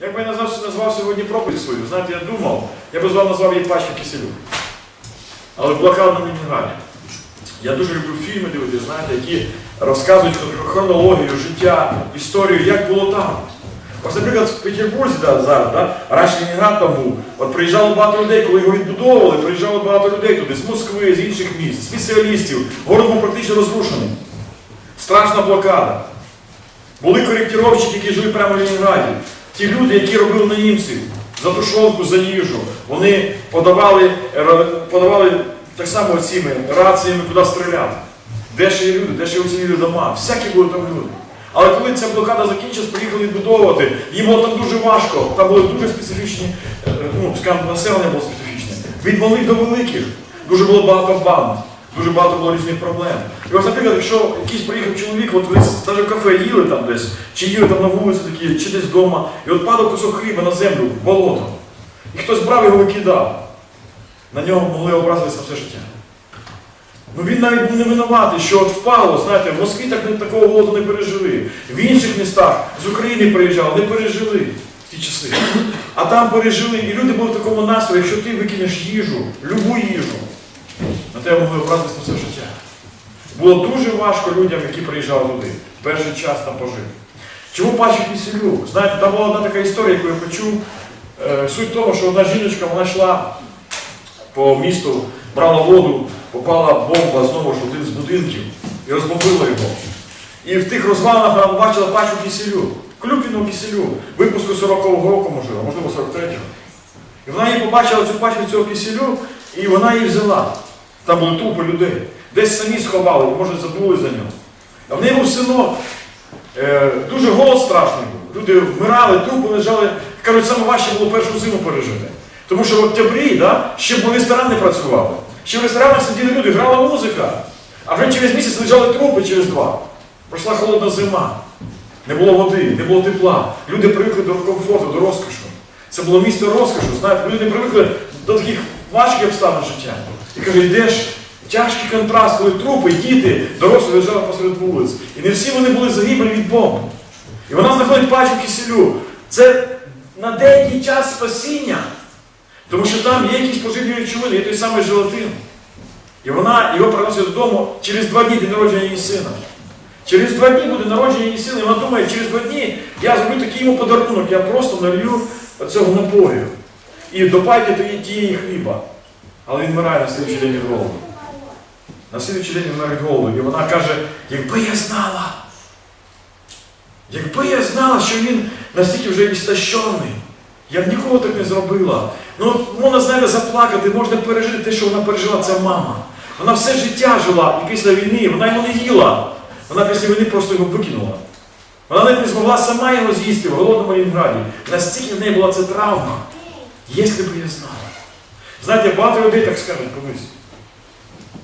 Як би я назвав, назвав сьогодні проповідь свою, знаєте, я думав, я би з вами назвав її пачка киселю. Але в блокадному Лінінграді. Я дуже люблю фільми дивитися, знаєте, які розказують хронологію, життя, історію, як було там. Ось, наприклад, в Петербурзі да, зараз, да, раніше Лінінград там був, от приїжджало багато людей, коли його відбудовували, приїжджало багато людей туди, з Москви, з інших міст, спеціалістів. Город був практично розрушений. Страшна блокада. Були коректировщики, які жили прямо в Лінінграді. Ті люди, які робили на німців за тушонку, за їжу, вони подавали, е, подавали так само цими раціями, куди стріляти. Де ще є люди, де ще оцінили дома, всякі були там люди. Але коли ця блокада закінчилась, приїхали відбудовувати, їм було там дуже важко, там були дуже специфічні, е, ну, скажімо, населення було специфічне. Від малих до великих дуже було багато банд, дуже багато було різних проблем. І ось, наприклад, якщо якийсь приїхав чоловік, от ви навіть в кафе їли там десь, чи їли там на вулиці такі, чи десь вдома, і от падав кусок хліба на землю, в болото. І хтось брав його викидав. На нього могли образитися все життя. Ну він навіть був не винуватий, що от впало, знаєте, в Москві так, такого голоду не пережили. В інших містах з України приїжджали, не пережили в ті часи. А там пережили, і люди були в такому настрої, якщо ти викинеш їжу, любу їжу, на тебе могли образитися на все життя. Було дуже важко людям, які приїжджали туди, перший час там пожити. Чому Паче Киселюк? Знаєте, там була одна така історія, яку я почув. Е, Суть в тому, що одна жіночка, вона йшла по місту, брала воду, попала бомба знову ж один з будинків і розбомбила його. І в тих розвалах вона побачила пачку киселю, клюквіну киселю, випуску 40-го року, можливо, можливо 43-го. І вона її побачила цю пачку цього киселю, і вона її взяла. Там були трупи людей. Десь самі сховали, може забули за нього. А в неї був синок. Е, дуже голод страшний був. Люди вмирали, трупи лежали. Кажуть, саме важче було першу зиму пережити. Тому що в октябрі да, ще б ресторан не працювали. Ще в ресторанах сиділи люди, грала музика. А вже через місяць лежали трупи через два. Пройшла холодна зима. Не було води, не було тепла. Люди привикли до комфорту, до розкошу. Це було місто розкошу. Знаєте, люди не привикли до таких важких обставин життя. І каже, йдеш, тяжкий контраст, коли трупи, діти, дорослі лежали посеред вулиць. І не всі вони були загиблі від бомб. І вона знаходить пачку киселю. Це на деякий час спасіння. Тому що там є якісь поживні речовини, є той самий желатин. І вона його приносить додому через два дні день народження її сина. Через два дні буде народження її сина, і вона думає, через два дні я зроблю такий йому подарунок, я просто налью цього напою. І допайки тієї, тієї хліба. Але він вмирає на слідчий день від голоду. На слідчий день вмирає від голоду. І вона каже, якби я знала, якби я знала, що він настільки вже істощений, я б ніколи так не зробила. Ну, можна, знаєте, заплакати, можна пережити те, що вона пережила, це мама. Вона все життя жила і після війни, вона його не їла. Вона після війни просто його викинула. Вона навіть не змогла сама його з'їсти в голодному Лінграді. Настільки в неї була ця травма. Якщо б я знала. Знаєте, багато людей так скажуть колись.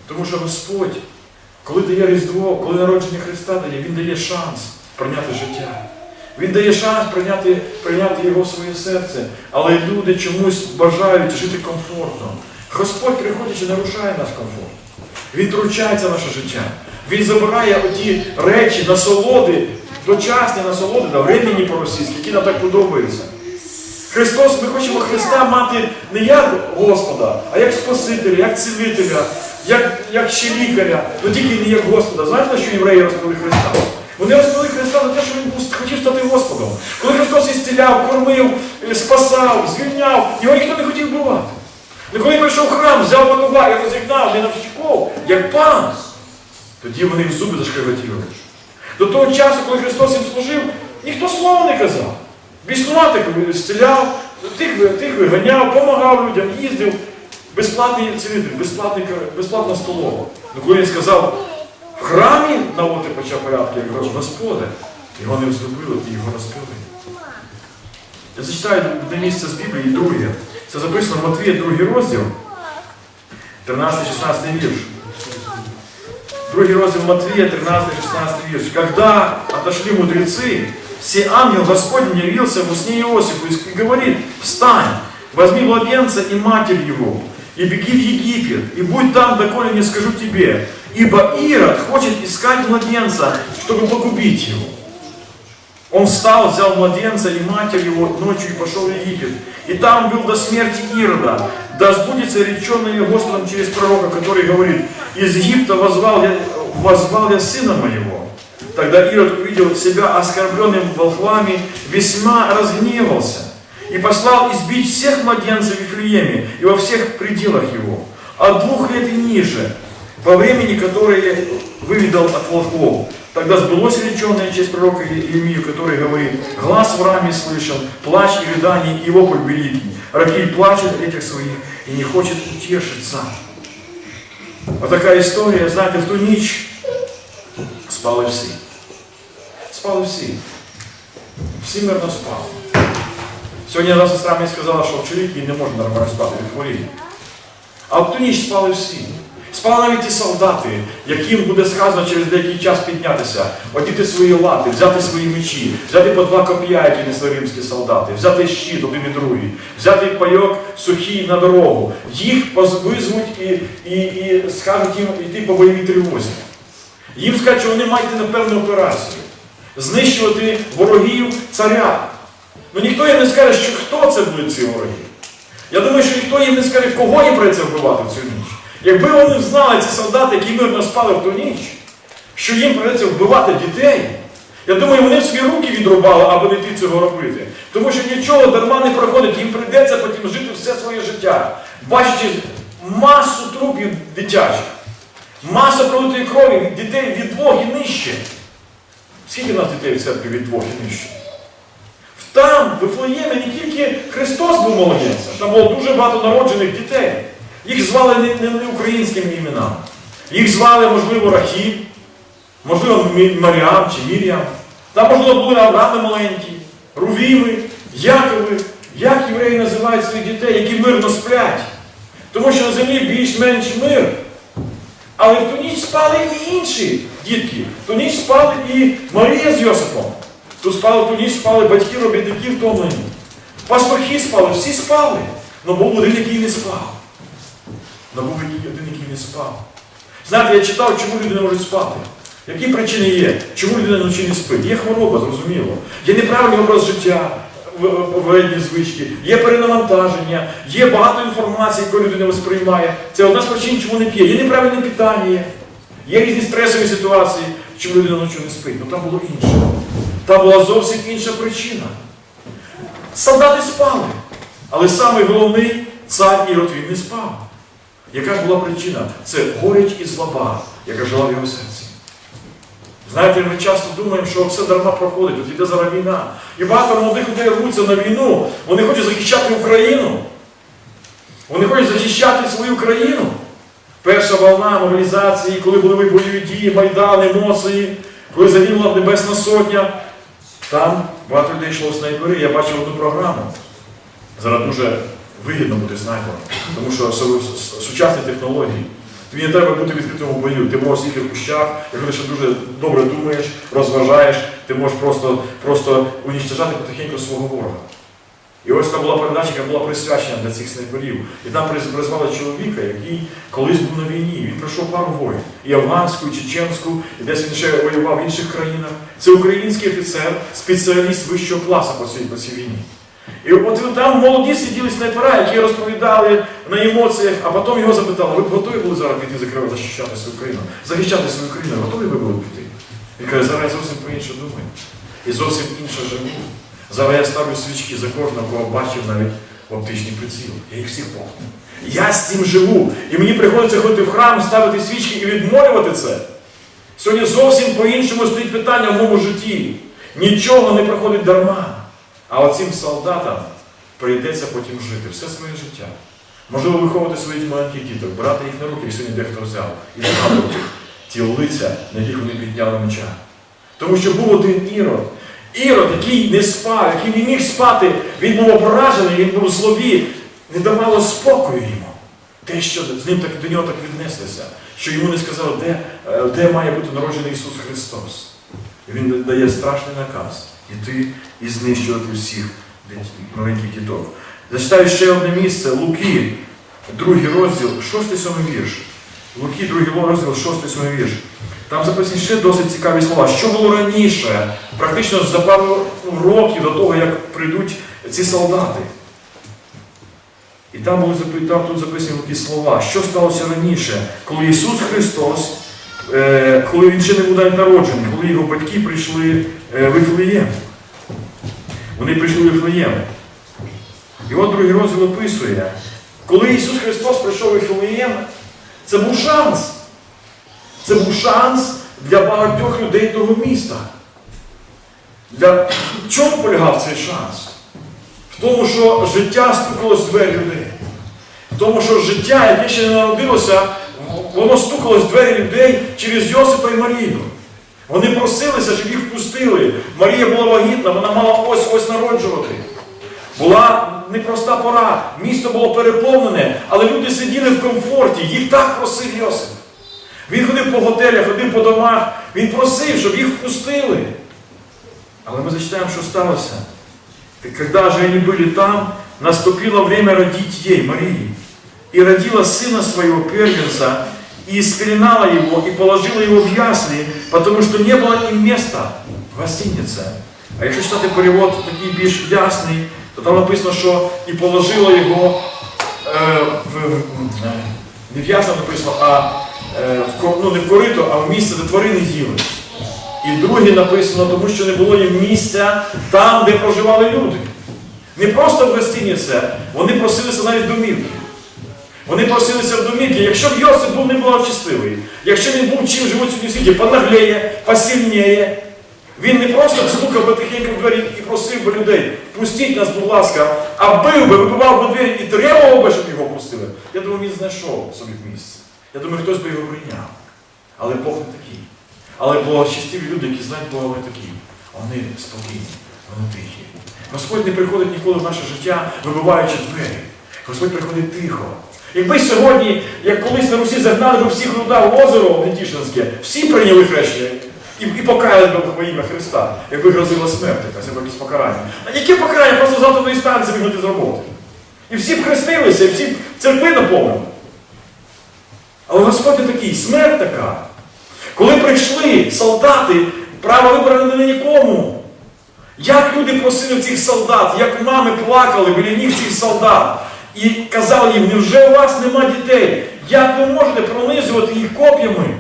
Тому що Господь, коли дає Різдво, коли народження Христа дає, Він дає шанс прийняти життя. Він дає шанс прийняти, прийняти його в своє серце. Але люди чомусь бажають жити комфортно. Господь, приходячи, нарушає наш комфорт. Він втручається в наше життя. Він забирає оті речі, насолоди, дочасні насолоди, да, временні по-російськи, які нам так подобаються. Христос, ми хочемо Христа мати не як Господа, а як Спасителя, як цілителя, як, як ще лікаря, але тільки не як Господа. Знаєте, на що євреї розповіли Христа? Вони розповіли Христа за те, що він хотів стати Господом. Коли Христос ісціляв, кормив, е, спасав, звільняв, його ніхто не хотів вбивати. Але коли прийшов в храм, взяв панува і розігнав, не навщиков, як пан, тоді вони в зуби зашкребетіли. До того часу, коли Христос їм служив, ніхто слова не казав. Біснуватих зціляв, тих, тих виганяв, допомагав людям, їздив. Безплатний цілитель, безплатна столова. Ну коли він сказав, в храмі наводити почав порядки, як Господи, його не взлюбили, і його розпили. Я зачитаю одне місце з Біблії, друге. Це записано в Матвія, другий розділ, 13-16 вірш. Другий розділ Матвея, 13-16 вірш. Когда отошли мудрецы, все ангел Господень явился в сне Иосифу и говорит, встань, возьми младенца и матерь его, и беги в Египет, и будь там, доколе не скажу тебе, ибо Ирод хочет искать младенца, чтобы погубить его. Он встал, взял младенца и матерь его ночью и пошел в Египет. И там был до смерти Ирода. Да сбудется реченное Господом через пророка, который говорит, из Египта возвал я, возвал я сына моего. Тогда Ирод увидел себя оскорбленным волхвами, весьма разгневался и послал избить всех младенцев в Вифлееме и во всех пределах его, от двух лет и ниже, во времени, которое выведал от волхвов. Тогда сбылось реченное через пророка Иеремию, который говорит, «Глаз в раме слышал, плач и рыдание, и вопль великий. Рахиль плачет о детях своих и не хочет утешиться». Вот такая історія, знаєте, в ту ніч спали всі. Спали всі. Всі мирно спали. Сьогодні одна сестра мені сказала, що в чоловіки не можна нормально спати, він хворіє. А в ту ніч спали всі. Спали навіть ті солдати, яким буде сказано через деякий час піднятися, одіти свої лати, взяти свої мечі, взяти по два коп'я, які несли римські солдати, взяти щит один і другий, взяти пайок сухий на дорогу. Їх позвизвуть і, і, і скажуть їм йти по бойовій тривозі. Їм скажуть, що вони мають на певну операцію, знищувати ворогів царя. Ну ніхто їм не скаже, що хто це будуть ці вороги. Я думаю, що ніхто їм не скаже, кого їм прийдеться вбивати в цю ніч. Якби вони знали, ці солдати, які мирно спали в ту ніч, що їм прийдеться вбивати дітей, я думаю, вони свої руки відрубали, аби не йти цього робити. Тому що нічого дарма не проходить, їм прийдеться потім жити все своє життя, бачачи масу трупів дитячих, масу пролитої крові дітей від двох і нижче. Скільки нас дітей в церкві від двох і нижче? Там, в Вифлеємі, не тільки Христос був молодецем, там було дуже багато народжених дітей. Їх звали не, не, українськими іменами. Їх звали, можливо, Рахіль, можливо, Маріам чи Мір'ям. Там, можливо, були Авраами маленькі, Рувіми, Якови. Як євреї називають своїх дітей, які мирно сплять. Тому що на землі більш-менш мир. Але в ту ніч спали і інші дітки. В ту ніч спали і Марія з Йосипом. Тут спали, ту ніч спали батьки, робітники втомлені. Пастухи спали, всі спали. Але був один, який не спав. Але був один, який не спав. Знаєте, я читав, чому люди не можуть спати. Які причини є? Чому людина вночі не спить? Є хвороба, зрозуміло. Є неправильний образ життя, вредні звички, є перенавантаження, є багато інформації, яку людина восприймає. Це одна з причин, чому не п'є. Є неправильне питання, є різні стресові ситуації, чому людина ночі не спить. Ну там було інше. Там була зовсім інша причина. Солдати спали, але самий головний цар Ірод він не спав. Яка ж була причина? Це горіч і злоба, яка жила в його серці. Знаєте, ми часто думаємо, що все дарма проходить, от іде зараз війна. І багато молодих людей рвуться на війну, вони хочуть захищати Україну. Вони хочуть захищати свою країну. Перша волна мобілізації, коли були бойові дії, Майдан, емоції, коли загинула Небесна Сотня, там багато людей йшло снайпери. Я бачив одну програму. Зараз дуже вигідно бути снайпером, тому що су- су- сучасні технології. Тобі не треба бути відкритим у бою. Ти можеш сидіти в кущах, якщо ти ще дуже добре думаєш, розважаєш, ти можеш просто, просто унічтожати потихеньку свого ворога. І ось це була передача, яка була присвячена для цих снайперів. І там призвали чоловіка, який колись був на війні. Він пройшов пару воїн. І афганську, і чеченську, і десь він ще воював в інших країнах. Це український офіцер, спеціаліст вищого класу по цій, по цій війні. І от там молоді сиділи снайпера, які розповідали на емоціях, а потім його запитали, ви б готові були зараз піти закривати, захищати свою країну? Захищати свою країну, готові ви були піти? Він каже, зараз я зовсім по-інше думаю. І зовсім інше живу. Зараз я ставлю свічки за кожного, кого бачив навіть в оптичний приціл. Я їх всіх помню. Я з цим живу. І мені приходиться ходити в храм, ставити свічки і відмолювати це. Сьогодні зовсім по-іншому стоїть питання в моєму житті. Нічого не проходить дарма. А оцим солдатам прийдеться потім жити все своє життя. Можливо, виховувати своїх маленьких діток, брати їх на руки, як сьогодні дехто взяв, і згадувати ті лиця, на яких вони підняли меча. Тому що був один ірод. Ірод, який не спав, який не міг спати, він був ображений, він був в злобі, не давало спокою йому. Те, що з ним так до нього так віднеслися, що йому не сказали, де, е, де має бути народжений Ісус Христос. І він дає страшний наказ іти і знищувати всіх маленьких діток. Зачитаю ще одне місце, Луки, другий розділ, 6-7 вірш. Луки, 2 розділ, 6 7 вірш. Там записані ще досить цікаві слова. Що було раніше, практично за пару років до того, як прийдуть ці солдати. І там були там тут записані такі слова, що сталося раніше, коли Ісус Христос, коли Він ще не був народжений, коли його батьки прийшли е, в Іфлеєм. Вони прийшли в Іфлеєм. І от другий розділ описує, коли Ісус Христос прийшов в Іфлеєм, це був шанс. Це був шанс для багатьох людей того міста. Для... Чому полягав цей шанс? В тому, що життя стукалось двері людей. В тому, що життя, яке ще не народилося, воно стукалось в двері людей через Йосипа і Марію. Вони просилися, щоб їх впустили. Марія була вагітна, вона мала ось-ось народжувати. Була непроста пора, місто було переповнене, але люди сиділи в комфорті, їх так просив Йосип. Він ходив по готелях, ходив по домах, він просив, щоб їх впустили. Але мы зачитаем, что сталося. И Когда же они были там, наступило время родить ей, Марии. И родила сына своего первенца, и испеленала его, и положила его в ясли, потому что не было им места в гостинице. А якщо читати перевод такий більш ясний, то там написано, що і положила його е, в, в- е, не в ясно написано, а е, в, ну, не в корито, а в місце, де тварини їли. І друге написано, тому що не було їм місця там, де проживали люди. Не просто в гостиниці, вони просилися навіть домівки. Вони просилися в домівки. Якщо б Йосип був не благочестивий, якщо він був чим живуть сьогодні в світі, понаглеє, посильніє, він не просто стукав би тихенько в двері і просив би людей, пустіть нас, будь ласка, а бив би, вибивав би двері і требував би, щоб його пустили. Я думаю, він знайшов собі місце. Я думаю, хтось би його прийняв. Але Бог не такий. Але благочестиві люди, які знають Бога, вони такі. Вони спокійні, вони тихі. Господь не приходить ніколи в наше життя, вибиваючи двері. Господь приходить тихо. Якби сьогодні, як колись на Русі загнали б всіх руда в озеро Нетішинське, всі прийняли хрещення і, і покаяли б во ім'я Христа, якби грозила смерть, якась якесь покарання. А яке покарання? Просто завтра до станції вигнати з роботи. І всі б хрестилися, і всі б церкви наповнили. Але Господь такий, смерть така. Коли прийшли солдати, право вибору не нікому. Як люди просили цих солдат, як мами плакали біля ніг цих солдат і казали їм, невже у вас нема дітей? Як ви можете пронизувати їх коп'ями?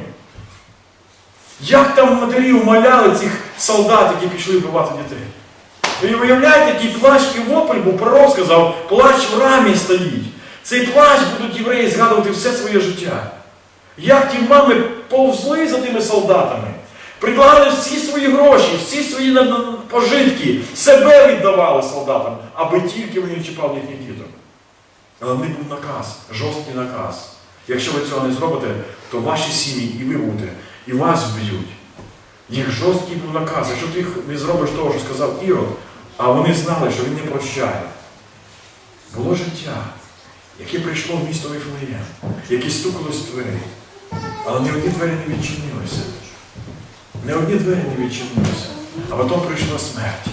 Як там матері умоляли цих солдат, які пішли вбивати дітей? Ви уявляєте, який плач і вопль був, пророк сказав, плач в рамі стоїть. Цей плач будуть євреї згадувати все своє життя. Як ті мами повзли за тими солдатами, прикладали всі свої гроші, всі свої пожитки, себе віддавали солдатам, аби тільки вони не чіпали їхніх діток. Але в них був наказ, жорсткий наказ. Якщо ви цього не зробите, то ваші сім'ї і ви будете, і вас вб'ють. Їх жорсткий був наказ. Якщо ти не зробиш того, що сказав Ірод, а вони знали, що він не прощає. Було життя, яке прийшло в місто Вифлеєм, яке стукалось в двері. Але ні одні двері не відчинилися. Не одні двері не відчинилися. А потім прийшла смерть.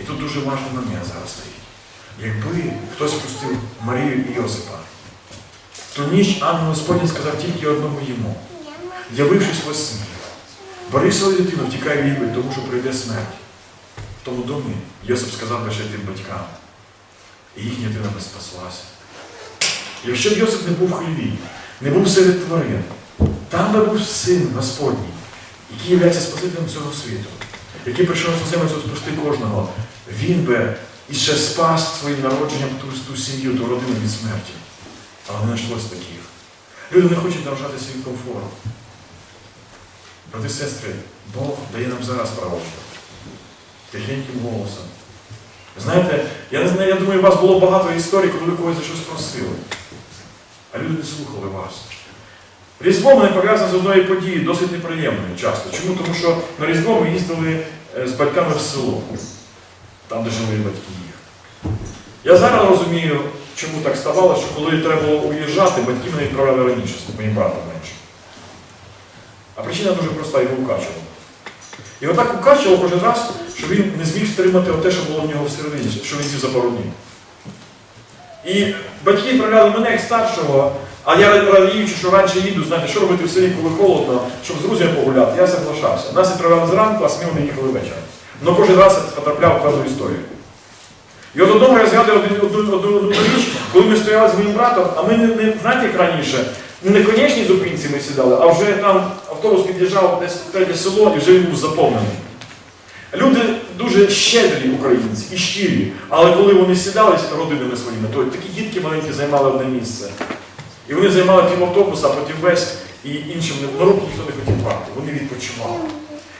І тут дуже важливий момент зараз стоїть. Якби хтось пустив Марію і Йосипа, то ніч ангел Господній сказав тільки одному йому, явившись во сні. Бери свою дитину, втікай в Єгипет, тому що прийде смерть. В тому домі Йосип сказав лише тим батькам. І їхня дитина би спаслася. Якщо б Йосип не був в хліві, не був серед тварин, там би був син Господній, який є Спасителем цього світу, який прийшов на землю спасти кожного, він би іще спас своїм народженням ту, ту сім'ю, ту родину від смерті. Але не знайшлось таких. Люди не хочуть наражати свій комфорт. Брати сестри, Бог дає нам зараз право. Тихеньким голосом. Знаєте, я не знаю, я думаю, у вас було багато історій, коли ви когось за щось просили. А люди не слухали вас. Різдво мене пов'язане з одної події, досить неприємною часто. Чому? Тому що на Різдво ми їздили е, з батьками в село, там, де жили батьки. Я зараз розумію, чому так ставало, що коли треба було уїжджати, батьки мене відправляли раніше, моїм братом менше. А причина дуже проста, його укачувало. І отак укачував кожен раз, що він не зміг стримати те, що було в нього всередині, що він з'їв за пару днів. І батьки відправляли мене як старшого А я радіючи, що раніше їду, знаєте, що робити в селі, коли холодно, щоб з друзями погуляти, я соглашався. Нас відправляли зранку, а самі вони їхали ввечері. Но кожен раз я потрапляв в певну історію. І от одного я згадую одну, одну, річ, коли ми стояли з моїм братом, а ми не, не знаєте, як раніше, не на конечній зупинці ми сідали, а вже там автобус під'їжджав десь в третє село і вже він був заповнений. Люди дуже щедрі українці і щирі, але коли вони сідали родинами своїми, то такі дітки маленькі займали одне місце. І вони займали пів автобуса, а потім весь і іншим на руки ніхто не хотів брати. Вони відпочивали.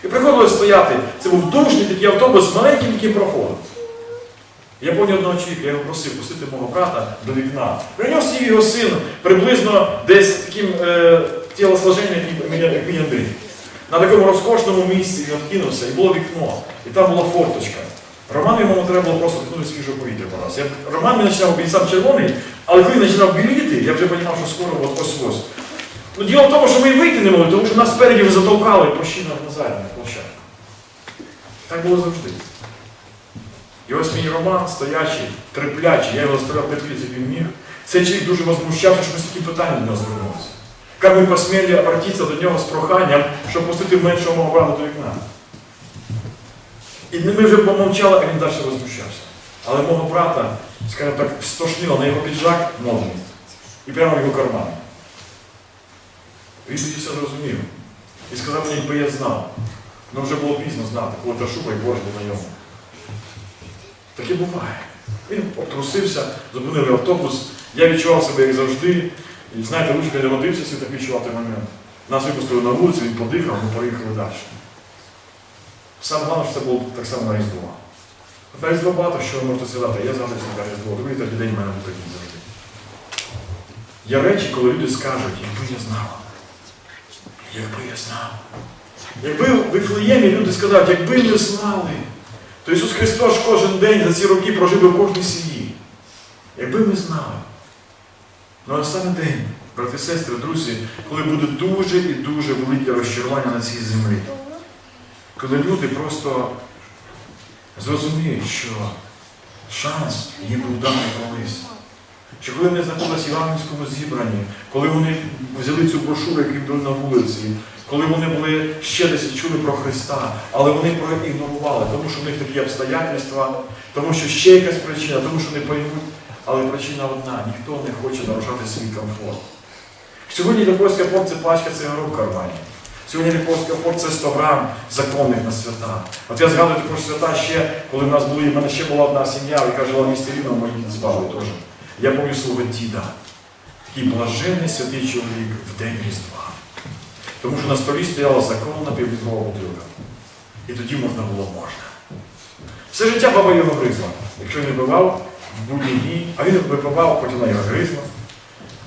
І приходилось стояти. Це був душний такий автобус маленьким таким проходом. Я пам'ятаю одного чоловіка, я його просив пустити мого брата до вікна. При нього сів його син приблизно десь таким е, тілосложенням, як мій- Андрій. На такому розкошному місці він відкинувся, і було вікно, і там була форточка. Роман йому треба було просто вдихнути свіжого повітря по раз. Я, Роман не починав сам червоний, але коли починав біліти, я вже розумів, що скоро от ось ось. Ну, діло в тому, що ми вийти не могли, тому що нас спереді вже затовкали по на задню площадку. Так було завжди. І ось мій Роман, стоячий, терплячий, я його заставляв терпіти, як він міг. Цей чоловік дуже возмущався, що ми такі питання до нього звернулися. Як ми посміли обратитися до нього з проханням, щоб пустити меншого мого брата до вікна. І ми вже помовчали, а він далі возмущався. Але мого брата, скажімо так, стошнило на його піджак модний і прямо в його карман. Він тоді все зрозумів. І сказав мені, якби я знав. Ну вже було пізно знати, коли та шуба і борщ на ньому. Таке буває. Він обтрусився, зупинили автобус. Я відчував себе як завжди. І знаєте, лучше не родився, свій так відчував той момент. Нас випустили на вулицю, він подихав, ми поїхали далі. Саме головне, що це було так само на Різдво. На Різдво багато що ви можете сказати, я згадую на Різдво, другий тоді день в мене був такий завжди. Є речі, коли люди скажуть, якби я знав. Якби я знав. Якби в Вифлеємі люди скажуть, якби ми знали, то Ісус Христос кожен день за ці роки прожив в кожній сім'ї. Якби ми знали. Але а саме день, брати і сестри, друзі, коли буде дуже і дуже велике розчарування на цій землі. Коли люди просто зрозуміють, що шанс їм був даний колись. Що коли вони знаходилися в Івангельському зібранні, коли вони взяли цю брошуру, яку дали на вулиці, коли вони були ще десь чули про Христа, але вони проігнорували, тому що в них такі обстоятельства, тому що ще якась причина, тому що не поймуть. Але причина одна, ніхто не хоче нарушати свій комфорт. Сьогодні Львовський фонд це пачка цигарок в кармані. Сьогодні Львовський фонд це 100 грам законних на свята. От я згадую також свята ще, коли в нас були, в мене ще була одна сім'я, яка жила в місті Рівно, мої звали теж. Я пам'ятаю свого діда. Такий блаженний святий чоловік в день Різдва. Тому що на столі стояла законна півлітрова бутилка. І тоді можна було можна. Все життя баба його гризла. Якщо не бивав, в будній дні, а він випивав, потім на його гризла.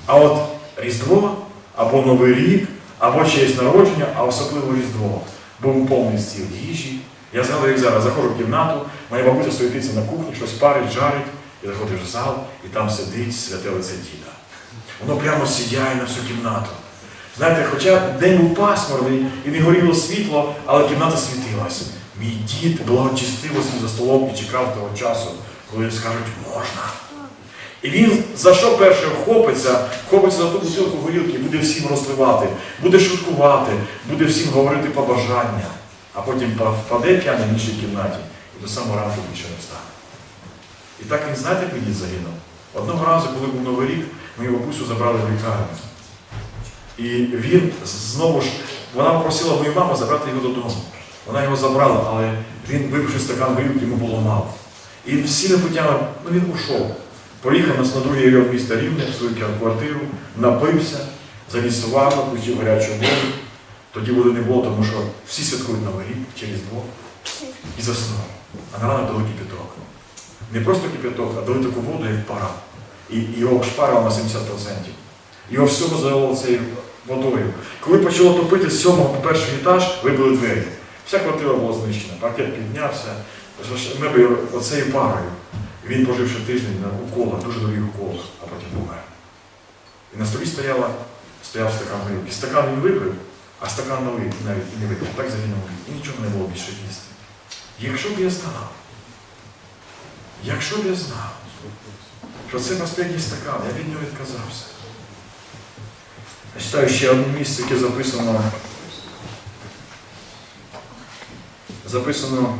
А от Різдво, або Новий рік, або честь народження, а особливо Різдво. Був повний стіл їжі. Я згадую, як зараз заходжу в кімнату, моя бабуся стоїть на кухні, щось парить, жарить, заходиш в зал, і там сидить святе лице діда. Воно прямо сіяє на всю кімнату. Знаєте, хоча день був пасмурний і не горіло світло, але кімната світилась. Мій дід благочестиво за столом і чекав того часу, коли скажуть можна. І він за що перше вхопиться, вхопиться за ту бутилку горілки, буде всім розливати, буде шуткувати, буде всім говорити побажання, а потім впаде п'яний в іншій кімнаті і до самого ранку більше не встане. І так він, знаєте, дід загинув? Одного разу, коли був Новий рік, мою бабусю забрали в лікарню. І він знову ж, вона попросила мою маму забрати його додому. Вона його забрала, але він, випивши стакан горілки, йому було мало. І всіми путями, ну він ушов. Поїхав нас на другий район міста Рівне, в свою квартиру, напився, заліз в ванну, включив гарячу воду. Тоді води не було, тому що всі святкують Новий рік через двох. І заснув. А на ранок дали кипяток. Не просто кипяток, а дали таку воду, як пара. І його шпарило на 70%. Його всього залило цією водою. Коли почало топити з сьомого по перший етаж, вибили двері. Вся квартира була знищена, паркет піднявся, мебель оцею парою. Він поживши тиждень на уколах, дуже дорогих уколах, а потім помер. І на столі стояла, стояв стакан горілки. Стакан він випив, а стакан налив навіть і не випив. Так загинув. І нічого не було більше їсти. Якщо б я знав, якщо б я знав, що це останній стакан, я від нього відказався. Я читаю ще одне місце, яке записано. Записано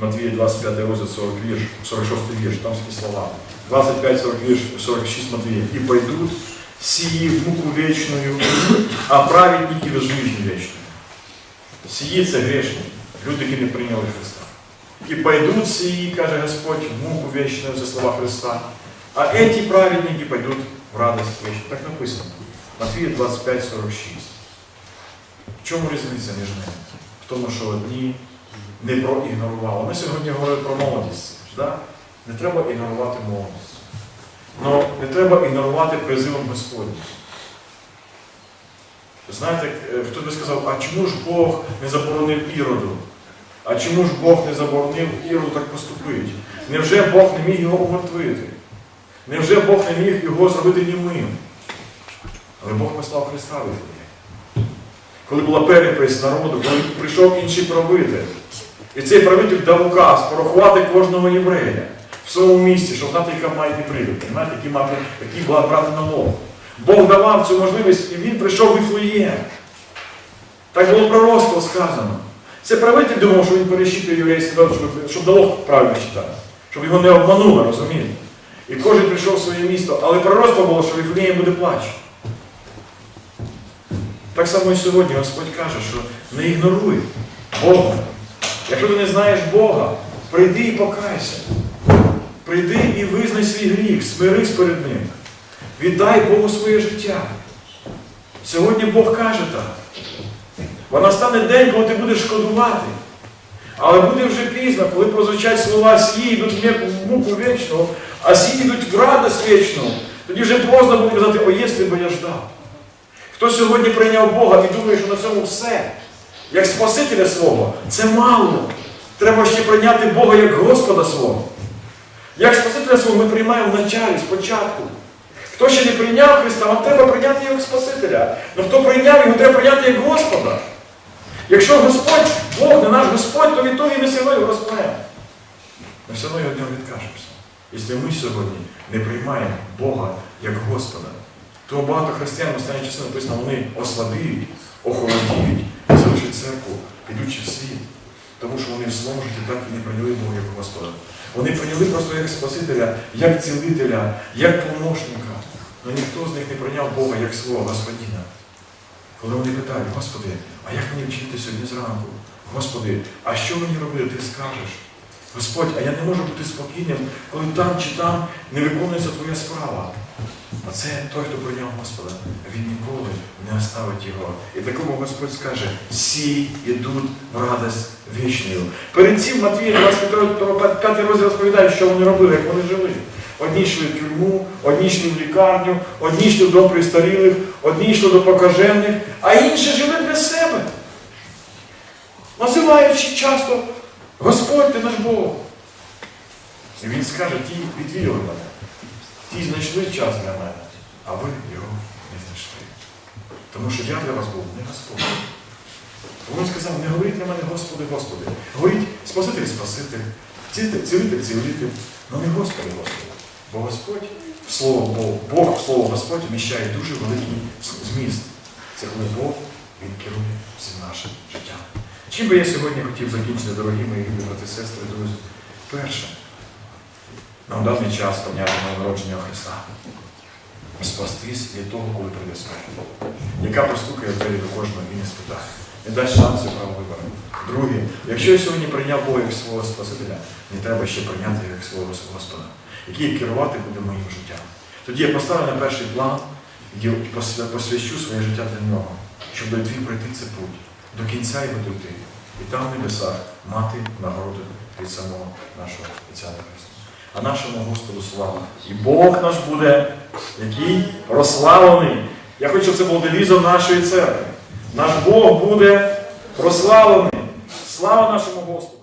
Матвія 25 розділ 40 вірш, 46 вірш, там такі слова. 25, 40 вірш, 46 Матвія. І пойдуть сії в муку вечную, а праведники в жизнь вечную. Сії це грешні, люди, які не прийняли Христа. І пойдуть сії, каже Господь, в муку вечную, це слова Христа. А эти праведники пойдут в радость вечную. Так написано. Матвія 25, 46. В чому різниця між ними? В тому, що одні не проігнорували. Ми сьогодні говорили про молодість. Да? Не треба ігнорувати молодість. Але не треба ігнорувати призивом Господнім. Знаєте, е, хто би сказав, а чому ж Бог не заборонив Іроду? А чому ж Бог не заборонив Іроду так поступити? Невже Бог не міг його умертвити? Невже Бог не міг його зробити німим? Але Бог послав Христа в Іфлеєм. Коли була перепис народу, коли прийшов інший правитель. І цей правитель дав указ порахувати кожного єврея в своєму місті, щоб знати, яка має прийти, знаєте, які мати, які була брати налог. Бог давав цю можливість, і він прийшов в Іфлеєм. Так було пророцтво сказано. Це правитель думав, що він перещитує єврейський народ, щоб, налог правильно читати, щоб його не обманули, розумієте? І кожен прийшов в своє місто, але пророцтво було, що в Іфлеєм буде плач. Так само і сьогодні Господь каже, що не ігноруй Бога. Якщо ти не знаєш Бога, прийди і покайся. Прийди і визнай свій гріх, смирись перед Ним. Віддай Богу своє життя. Сьогодні Бог каже так. Бо настане день, коли ти будеш шкодувати. Але буде вже пізно, коли прозвучать слова сії йдуть в муку вічну, а сії йдуть в радость вічну. Тоді вже поздно буде казати, о, якщо б я ждав. Хто сьогодні прийняв Бога і думає, що на цьому все, як Спасителя свого, це мало. Треба ще прийняти Бога як Господа свого. Як Спасителя свого ми приймаємо в началі, спочатку. Хто ще не прийняв Христа, вам треба прийняти його як Спасителя. Але хто прийняв його, треба прийняти як Господа. Якщо Господь, Бог не наш Господь, то від того і ми все одно його розпнемо. Ми все одно від нього відкажемося. Якщо ми сьогодні не приймаємо Бога як Господа, то багато християн останні часи написано, вони ослабіють, охолодіють, залишать церкву, підучи в світ. Тому що вони в своєму житті так і не прийняли Бога як Господа. Вони прийняли просто як Спасителя, як цілителя, як помощника. Але ніхто з них не прийняв Бога як свого Господина. Коли вони питають, Господи, а як мені вчити сьогодні зранку? Господи, а що мені робити, ти скажеш? Господь, а я не можу бути спокійним, коли там чи там не виконується твоя справа. А це той, хто прийняв Господа, він ніколи не оставить його. І такому Господь скаже, всі йдуть в радость вічною. Перед цим Матвій 25 розділ розповідає, що вони робили, як вони жили. Одні йшли в тюрму, одні йшли в лікарню, одні йшли в дом престарілих, одні йшли до покажених, а інші жили для себе. Називаючи часто Господь ти наш Бог. І він скаже, ті відвірили мене. Ті знайшли час для мене, а ви його не знайшли. Тому що я для вас був не Господь. Він сказав, не говоріть на мене, Господи, Господи. Говоріть, Спаситель, Спаситель, цілитель, цілитель, але не Господи, Господи. Бо Господь, слово Бог, Бог, в слово Господь вміщає дуже великий зміст. Це коли Бог він керує всім нашим життям. Чим би я сьогодні хотів закінчити, дорогі мої любі брати, сестри, друзі? Перше, нам даний час поняття народження Христа. Спастись від того, коли прийде смерть, яка постукає в двері до кожного і не спитає. Не дасть шансу право вибору. Друге, якщо я сьогодні прийняв Бога як свого Спасителя, не треба ще прийняти як свого Господа, який керувати буде моїм життям. Тоді я поставлю на перший план і посвящу своє життя для нього, щоб дойти пройти цей путь, до кінця його дойти. І там в небесах мати нагороду від самого нашого Отця Христа. А нашому Господу слава. І Бог наш буде, який прославлений. Я хочу, щоб це було девізом нашої церкви. Наш Бог буде прославлений. Слава нашому Господу!